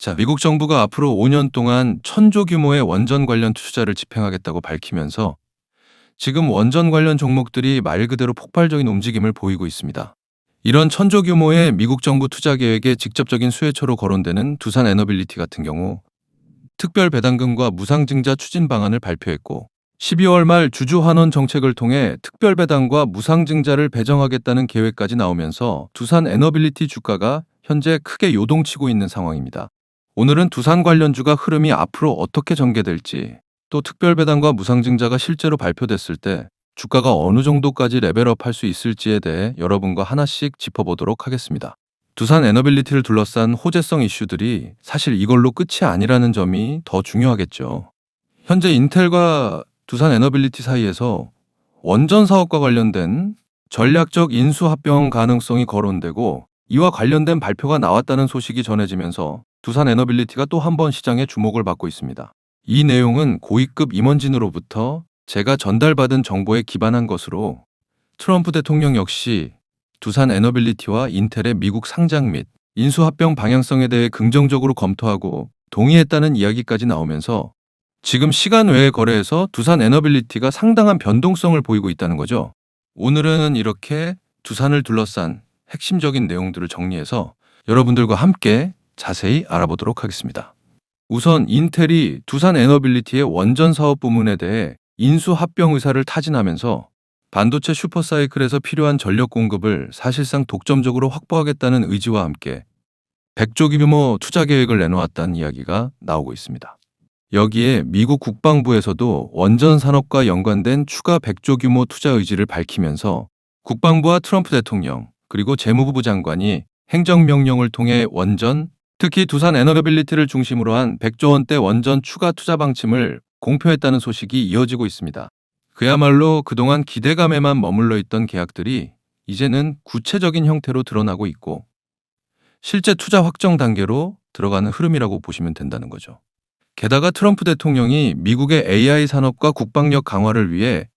자, 미국 정부가 앞으로 5년 동안 천조 규모의 원전 관련 투자를 집행하겠다고 밝히면서 지금 원전 관련 종목들이 말 그대로 폭발적인 움직임을 보이고 있습니다. 이런 천조 규모의 미국 정부 투자 계획에 직접적인 수혜처로 거론되는 두산 에너빌리티 같은 경우 특별 배당금과 무상증자 추진 방안을 발표했고 12월 말 주주 환원 정책을 통해 특별 배당과 무상증자를 배정하겠다는 계획까지 나오면서 두산 에너빌리티 주가가 현재 크게 요동치고 있는 상황입니다. 오늘은 두산 관련주가 흐름이 앞으로 어떻게 전개될지 또 특별 배당과 무상증자가 실제로 발표됐을 때 주가가 어느 정도까지 레벨업 할 수 있을지에 대해 여러분과 하나씩 짚어보도록 하겠습니다. 두산 에너빌리티를 둘러싼 호재성 이슈들이 사실 이걸로 끝이 아니라는 점이 더 중요하겠죠. 현재 인텔과 두산 에너빌리티 사이에서 원전 사업과 관련된 전략적 인수 합병 가능성이 거론되고 이와 관련된 발표가 나왔다는 소식이 전해지면서 두산 에너빌리티가 또 한 번 시장에 주목을 받고 있습니다. 이 내용은 고위급 임원진으로부터 제가 전달받은 정보에 기반한 것으로 트럼프 대통령 역시 두산 에너빌리티와 인텔의 미국 상장 및 인수합병 방향성에 대해 긍정적으로 검토하고 동의했다는 이야기까지 나오면서 지금 시간 외의 거래에서 두산 에너빌리티가 상당한 변동성을 보이고 있다는 거죠. 오늘은 이렇게 두산을 둘러싼 핵심적인 내용들을 정리해서 여러분들과 함께 자세히 알아보도록 하겠습니다. 우선 인텔이 두산 에너빌리티의 원전 사업 부문에 대해 인수 합병 의사를 타진하면서 반도체 슈퍼사이클에서 필요한 전력 공급을 사실상 독점적으로 확보하겠다는 의지와 함께 100조 규모 투자 계획을 내놓았다는 이야기가 나오고 있습니다. 여기에 미국 국방부에서도 원전 산업과 연관된 추가 100조 규모 투자 의지를 밝히면서 국방부와 트럼프 대통령 그리고 재무부 장관이 행정명령을 통해 원전, 특히 두산 에너빌리티를 중심으로 한 100조 원대 원전 추가 투자 방침을 공표했다는 소식이 이어지고 있습니다. 그야말로 그동안 기대감에만 머물러 있던 계약들이 이제는 구체적인 형태로 드러나고 있고 실제 투자 확정 단계로 들어가는 흐름이라고 보시면 된다는 거죠. 게다가 트럼프 대통령이 미국의 AI 산업과 국방력 강화를 위해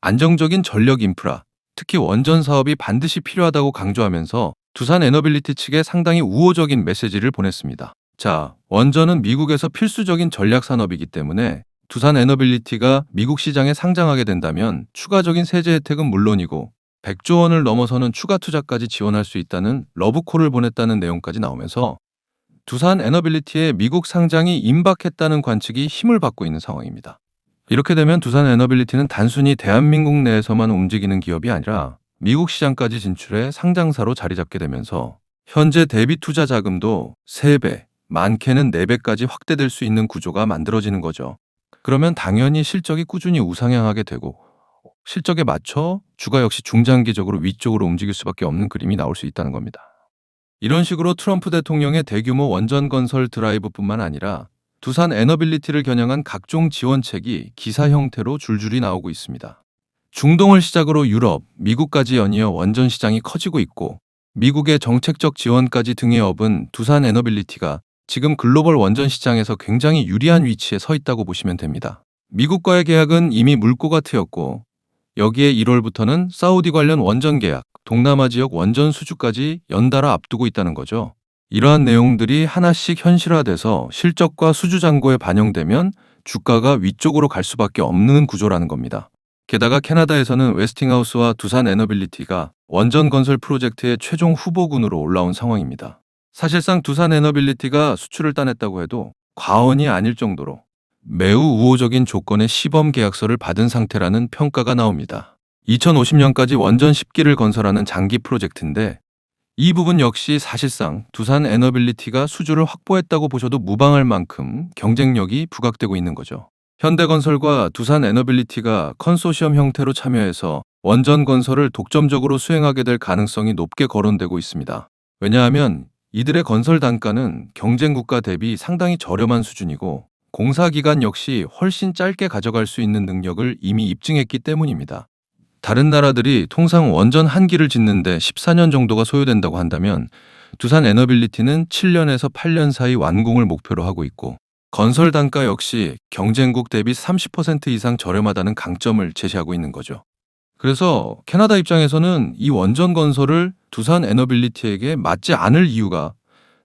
안정적인 전력 인프라, 특히 원전 사업이 반드시 필요하다고 강조하면서 두산 에너빌리티 측에 상당히 우호적인 메시지를 보냈습니다. 자, 원전은 미국에서 필수적인 전략 산업이기 때문에 두산 에너빌리티가 미국 시장에 상장하게 된다면 추가적인 세제 혜택은 물론이고 100조 원을 넘어서는 추가 투자까지 지원할 수 있다는 러브콜을 보냈다는 내용까지 나오면서 두산 에너빌리티의 미국 상장이 임박했다는 관측이 힘을 받고 있는 상황입니다. 이렇게 되면 두산 에너빌리티는 단순히 대한민국 내에서만 움직이는 기업이 아니라 미국 시장까지 진출해 상장사로 자리 잡게 되면서 현재 대비 투자 자금도 3배, 많게는 4배까지 확대될 수 있는 구조가 만들어지는 거죠. 그러면 당연히 실적이 꾸준히 우상향하게 되고 실적에 맞춰 주가 역시 중장기적으로 위쪽으로 움직일 수밖에 없는 그림이 나올 수 있다는 겁니다. 이런 식으로 트럼프 대통령의 대규모 원전 건설 드라이브뿐만 아니라 두산 에너빌리티를 겨냥한 각종 지원책이 기사 형태로 줄줄이 나오고 있습니다. 중동을 시작으로 유럽, 미국까지 연이어 원전 시장이 커지고 있고 미국의 정책적 지원까지 등에 업은 두산 에너빌리티가 지금 글로벌 원전 시장에서 굉장히 유리한 위치에 서 있다고 보시면 됩니다. 미국과의 계약은 이미 물꼬가 트였고 여기에 1월부터는 사우디 관련 원전 계약, 동남아 지역 원전 수주까지 연달아 앞두고 있다는 거죠. 이러한 내용들이 하나씩 현실화돼서 실적과 수주 잔고에 반영되면 주가가 위쪽으로 갈 수밖에 없는 구조라는 겁니다. 게다가 캐나다에서는 웨스팅하우스와 두산 에너빌리티가 원전 건설 프로젝트의 최종 후보군으로 올라온 상황입니다. 사실상 두산 에너빌리티가 수출을 따냈다고 해도 과언이 아닐 정도로 매우 우호적인 조건의 시범 계약서를 받은 상태라는 평가가 나옵니다. 2050년까지 원전 10기를 건설하는 장기 프로젝트인데 이 부분 역시 사실상 두산 에너빌리티가 수주를 확보했다고 보셔도 무방할 만큼 경쟁력이 부각되고 있는 거죠. 현대건설과 두산 에너빌리티가 컨소시엄 형태로 참여해서 원전 건설을 독점적으로 수행하게 될 가능성이 높게 거론되고 있습니다. 왜냐하면 이들의 건설 단가는 경쟁 국가 대비 상당히 저렴한 수준이고 공사 기간 역시 훨씬 짧게 가져갈 수 있는 능력을 이미 입증했기 때문입니다. 다른 나라들이 통상 원전 한 기를 짓는데 14년 정도가 소요된다고 한다면 두산 에너빌리티는 7년에서 8년 사이 완공을 목표로 하고 있고 건설 단가 역시 경쟁국 대비 30% 이상 저렴하다는 강점을 제시하고 있는 거죠. 그래서 캐나다 입장에서는 이 원전 건설을 두산 에너빌리티에게 맞지 않을 이유가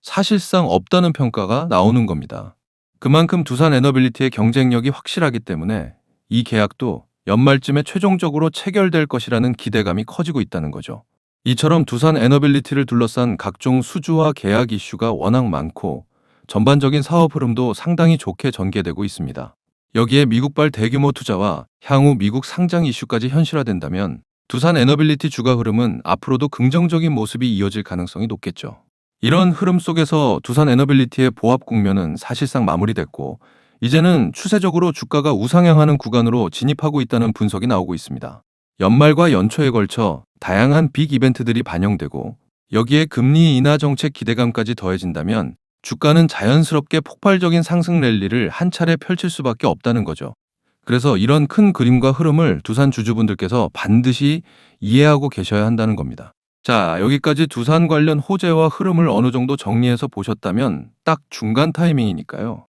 사실상 없다는 평가가 나오는 겁니다. 그만큼 두산 에너빌리티의 경쟁력이 확실하기 때문에 이 계약도 연말쯤에 최종적으로 체결될 것이라는 기대감이 커지고 있다는 거죠. 이처럼 두산 에너빌리티를 둘러싼 각종 수주와 계약 이슈가 워낙 많고 전반적인 사업 흐름도 상당히 좋게 전개되고 있습니다. 여기에 미국발 대규모 투자와 향후 미국 상장 이슈까지 현실화된다면 두산 에너빌리티 주가 흐름은 앞으로도 긍정적인 모습이 이어질 가능성이 높겠죠. 이런 흐름 속에서 두산 에너빌리티의 보합 국면은 사실상 마무리됐고 이제는 추세적으로 주가가 우상향하는 구간으로 진입하고 있다는 분석이 나오고 있습니다. 연말과 연초에 걸쳐 다양한 빅 이벤트들이 반영되고 여기에 금리 인하 정책 기대감까지 더해진다면 주가는 자연스럽게 폭발적인 상승 랠리를 한 차례 펼칠 수밖에 없다는 거죠. 그래서 이런 큰 그림과 흐름을 두산 주주분들께서 반드시 이해하고 계셔야 한다는 겁니다. 자, 여기까지 두산 관련 호재와 흐름을 어느 정도 정리해서 보셨다면 딱 중간 타이밍이니까요.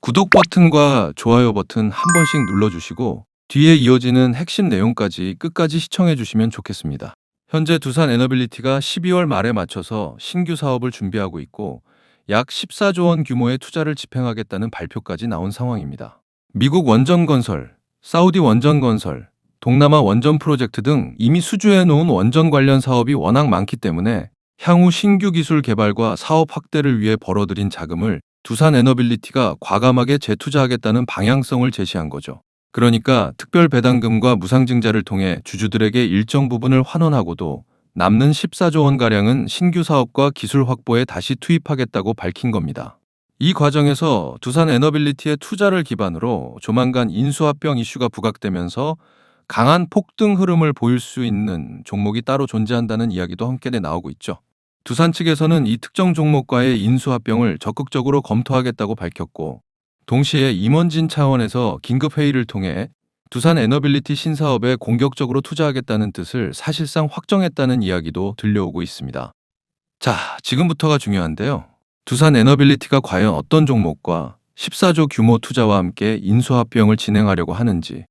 구독 버튼과 좋아요 버튼 한 번씩 눌러주시고 뒤에 이어지는 핵심 내용까지 끝까지 시청해 주시면 좋겠습니다. 현재 두산 에너빌리티가 12월 말에 맞춰서 신규 사업을 준비하고 있고 약 14조 원 규모의 투자를 집행하겠다는 발표까지 나온 상황입니다. 미국 원전 건설, 사우디 원전 건설, 동남아 원전 프로젝트 등 이미 수주해 놓은 원전 관련 사업이 워낙 많기 때문에 향후 신규 기술 개발과 사업 확대를 위해 벌어들인 자금을 두산 에너빌리티가 과감하게 재투자하겠다는 방향성을 제시한 거죠. 그러니까 특별 배당금과 무상증자를 통해 주주들에게 일정 부분을 환원하고도 남는 14조 원가량은 신규 사업과 기술 확보에 다시 투입하겠다고 밝힌 겁니다. 이 과정에서 두산 에너빌리티의 투자를 기반으로 조만간 인수합병 이슈가 부각되면서 강한 폭등 흐름을 보일 수 있는 종목이 따로 존재한다는 이야기도 함께 나오고 있죠. 두산 측에서는 이 특정 종목과의 인수합병을 적극적으로 검토하겠다고 밝혔고 동시에 임원진 차원에서 긴급 회의를 통해 두산 에너빌리티 신사업에 공격적으로 투자하겠다는 뜻을 사실상 확정했다는 이야기도 들려오고 있습니다. 자, 지금부터가 중요한데요. 두산 에너빌리티가 과연 어떤 종목과 14조 규모 투자와 함께 인수합병을 진행하려고 하는지,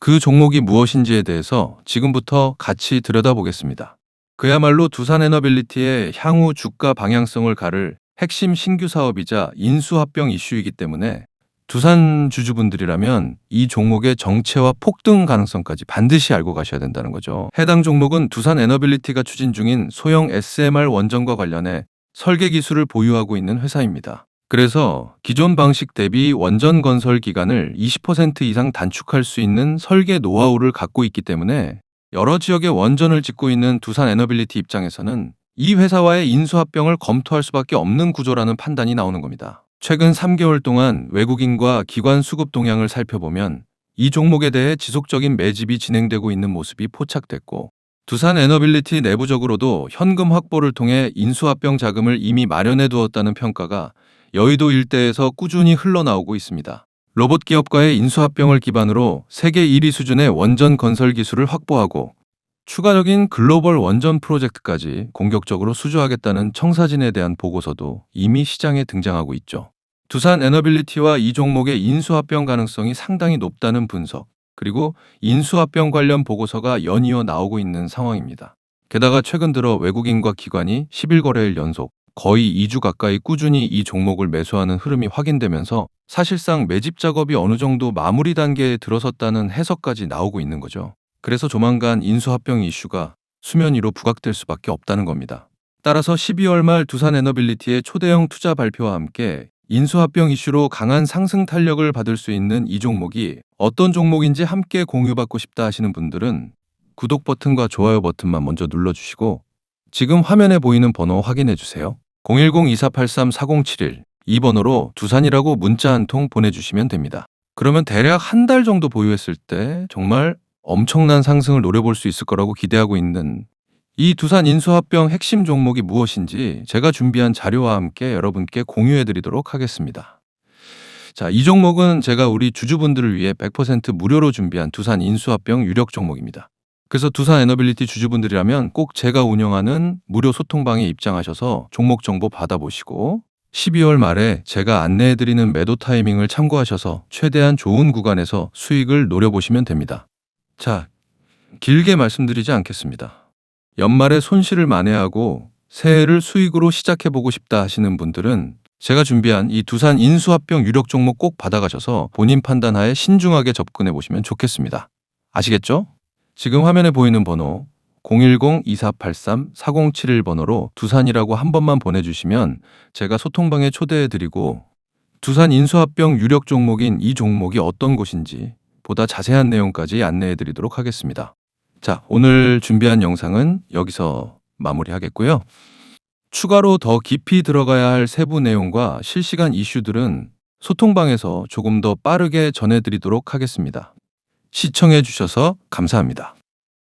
그 종목이 무엇인지에 대해서 지금부터 같이 들여다보겠습니다. 그야말로 두산 에너빌리티의 향후 주가 방향성을 가를 핵심 신규 사업이자 인수합병 이슈이기 때문에 두산 주주분들이라면 이 종목의 정체와 폭등 가능성까지 반드시 알고 가셔야 된다는 거죠. 해당 종목은 두산 에너빌리티가 추진 중인 소형 SMR 원전과 관련해 설계 기술을 보유하고 있는 회사입니다. 그래서 기존 방식 대비 원전 건설 기간을 20% 이상 단축할 수 있는 설계 노하우를 갖고 있기 때문에 여러 지역의 원전을 짓고 있는 두산 에너빌리티 입장에서는 이 회사와의 인수합병을 검토할 수밖에 없는 구조라는 판단이 나오는 겁니다. 최근 3개월 동안 외국인과 기관 수급 동향을 살펴보면 이 종목에 대해 지속적인 매집이 진행되고 있는 모습이 포착됐고 두산 에너빌리티 내부적으로도 현금 확보를 통해 인수합병 자금을 이미 마련해 두었다는 평가가 여의도 일대에서 꾸준히 흘러나오고 있습니다. 로봇 기업과의 인수합병을 기반으로 세계 1위 수준의 원전 건설 기술을 확보하고 추가적인 글로벌 원전 프로젝트까지 공격적으로 수주하겠다는 청사진에 대한 보고서도 이미 시장에 등장하고 있죠. 두산 에너빌리티와 이 종목의 인수합병 가능성이 상당히 높다는 분석, 그리고 인수합병 관련 보고서가 연이어 나오고 있는 상황입니다. 게다가 최근 들어 외국인과 기관이 11거래일 연속 거의 2주 가까이 꾸준히 이 종목을 매수하는 흐름이 확인되면서 사실상 매집 작업이 어느 정도 마무리 단계에 들어섰다는 해석까지 나오고 있는 거죠. 그래서 조만간 인수합병 이슈가 수면 위로 부각될 수밖에 없다는 겁니다. 따라서 12월 말 두산 에너빌리티의 초대형 투자 발표와 함께 인수합병 이슈로 강한 상승 탄력을 받을 수 있는 이 종목이 어떤 종목인지 함께 공유받고 싶다 하시는 분들은 구독 버튼과 좋아요 버튼만 먼저 눌러주시고 지금 화면에 보이는 번호 확인해 주세요. 010-2483-4071 이 번호로 두산이라고 문자 한 통 보내주시면 됩니다. 그러면 대략 한 달 정도 보유했을 때 정말 엄청난 상승을 노려볼 수 있을 거라고 기대하고 있는 이 두산 인수합병 핵심 종목이 무엇인지 제가 준비한 자료와 함께 여러분께 공유해 드리도록 하겠습니다. 자, 이 종목은 제가 우리 주주분들을 위해 100% 무료로 준비한 두산 인수합병 유력 종목입니다. 그래서 두산 에너빌리티 주주분들이라면 꼭 제가 운영하는 무료 소통방에 입장하셔서 종목 정보 받아보시고 12월 말에 제가 안내해드리는 매도 타이밍을 참고하셔서 최대한 좋은 구간에서 수익을 노려보시면 됩니다. 자, 길게 말씀드리지 않겠습니다. 연말에 손실을 만회하고 새해를 수익으로 시작해보고 싶다 하시는 분들은 제가 준비한 이 두산 인수합병 유력 종목 꼭 받아가셔서 본인 판단하에 신중하게 접근해 보시면 좋겠습니다. 아시겠죠? 지금 화면에 보이는 번호 010-2483-4071 번호로 두산이라고 한 번만 보내주시면 제가 소통방에 초대해 드리고 두산 인수합병 유력 종목인 이 종목이 어떤 곳인지 보다 자세한 내용까지 안내해 드리도록 하겠습니다. 자, 오늘 준비한 영상은 여기서 마무리하겠고요. 추가로 더 깊이 들어가야 할 세부 내용과 실시간 이슈들은 소통방에서 조금 더 빠르게 전해드리도록 하겠습니다. 시청해 주셔서 감사합니다.